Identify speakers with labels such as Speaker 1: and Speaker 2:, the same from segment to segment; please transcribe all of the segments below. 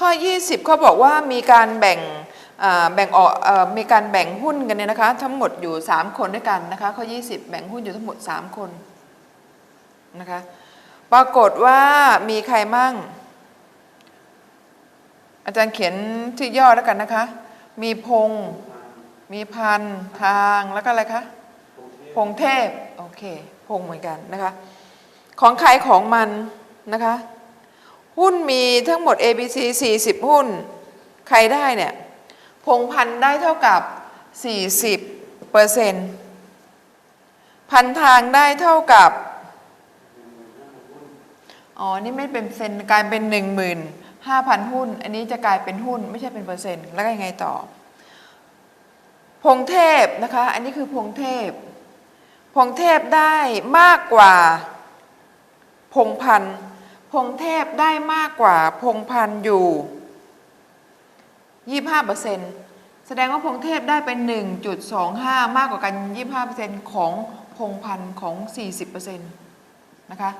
Speaker 1: ข้อ 20เขาบอกว่ามีการแบ่งแบ่งออกมีการแบ่งหุ้นกันเนี่ยนะคะ ทั้งหมดอยู่ 3 คนด้วยกันนะคะ ข้อ 20 แบ่งหุ้นอยู่ทั้งหมด 3 คนนะคะปรากฏว่ามีใครมั่ง อาจารย์เขียนที่ย่อแล้วกันนะคะ มีพงษ์มีพันทางแล้วก็อะไรคะพงเทพ โอเค พงเหมือนกันนะคะ ของใครของมันนะคะ หุ้นมีทั้งหมด A B C 40 หุ้น ใครได้เนี่ยพงพันได้เท่ากับ 40เปอร์เซ็นต์พันทางได้เท่ากับ อ๋อ นี่ไม่เป็นเซนกลายเป็น15,000 หุ้น อันนี้จะกลายเป็นหุ้นไม่ใช่เป็นเปอร์เซ็นต์ แล้วยังไงต่อ พงเทพนะคะ อันนี้คือพงเทพ พงเทพได้มากกว่าพงพันธ์ พงเทพได้มากกว่าพงพันอยู่ 25%แสดงว่าพงเทพได้เป็น 1.25 มากกว่ากัน 25%ของพงพันของ 40%นะคะ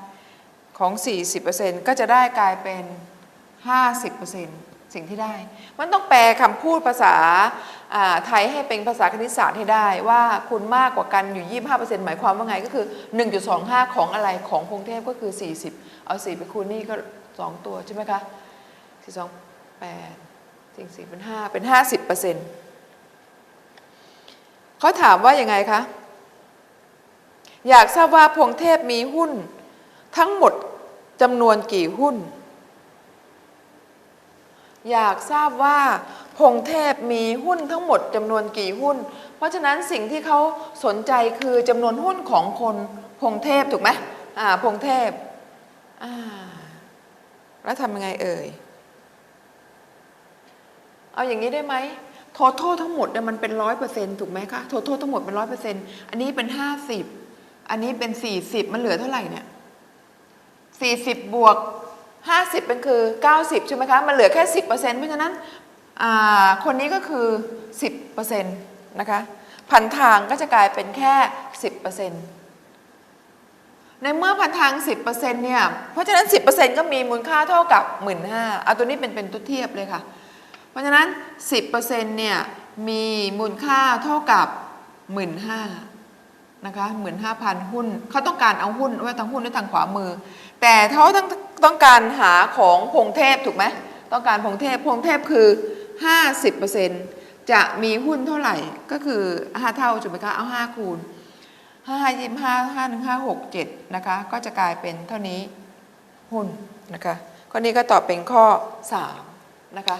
Speaker 1: ของ 40%ก็จะได้กลายเป็น 50% สิ่งที่ได้ มันต้องแปลคำพูดภาษาไทยให้เป็นภาษาคณิตศาสตร์ให้ได้ ว่าคุณมากกว่ากันอยู่ 25%หมายความว่าไงก็คือ 1.25 ของอะไรของพงเทพก็คือ 40 เอา 4 ไปคูณนี่ก็ 2 ตัวใช่ไหมคะ4 2 8สิ่ง4เป็น5เป็น 50%เขาถามว่ายังไงคะ อยากทราบว่าพงเทพมีหุ้นทั้งหมดจำนวนกี่หุ้น อยากทราบว่าพงเทพมีหุ้นทั้งหมดจำนวนกี่หุ้น เพราะฉะนั้นสิ่งที่เขาสนใจคือจำนวนหุ้นของคนพงเทพถูกไหมอ่าพงเทพอ่าแล้วทำยังไงเอ่ย เอาอย่างนี้ได้ไหมทอททั้งหมดเนี่ยมันเป็นร้อยเปอร์เซ็นต์ถูกไหมคะทอททั้งหมดเป็นร้อยเปอร์เซ็นต์อันนี้เป็นห้าสิบอันนี้เป็นสี่สิบมันเหลือเท่าไหร่เนี่ยสี่สิบบวก ห้าสิบเป็นคือเก้าสิบใช่ไหมคะ มันเหลือแค่สิบเปอร์เซ็นต์เพราะฉะนั้นคนนี้ก็คือสิบเปอร์เซ็นต์นะคะพันทางก็จะกลายเป็นแค่สิบเปอร์เซ็นต์ในเมื่อพันทางสิบเปอร์เซ็นต์เนี่ย เพราะฉะนั้นสิบเปอร์เซ็นต์ก็มีมูลค่าเท่ากับหมื่นห้าเอาตัวนี้เป็นเป็นตัวเทียบเลยค่ะ เพราะฉะนั้น 10%เนี่ยมีมูลค่าเท่ากับ 15,000นะคะ15,000หุ้น เขาต้องการเอาหุ้นไว้ทางหุ้นไว้ทางขวามือ แต่เขาต้ง ต้องการหาของพงเทพถูกไหมต้องการพงเทพพงเทพคือ 50%จะมีหุ้นเท่าไหร่ก็คือ 5 เท่าถูกไหมคะเอา5คูณ5 25 5 1 5 6 7นะคะก็จะกลายเป็นเท่านี้หุ้นนะคะข้อนี้ก็ตอบเป็นข้อ 3 นะคะ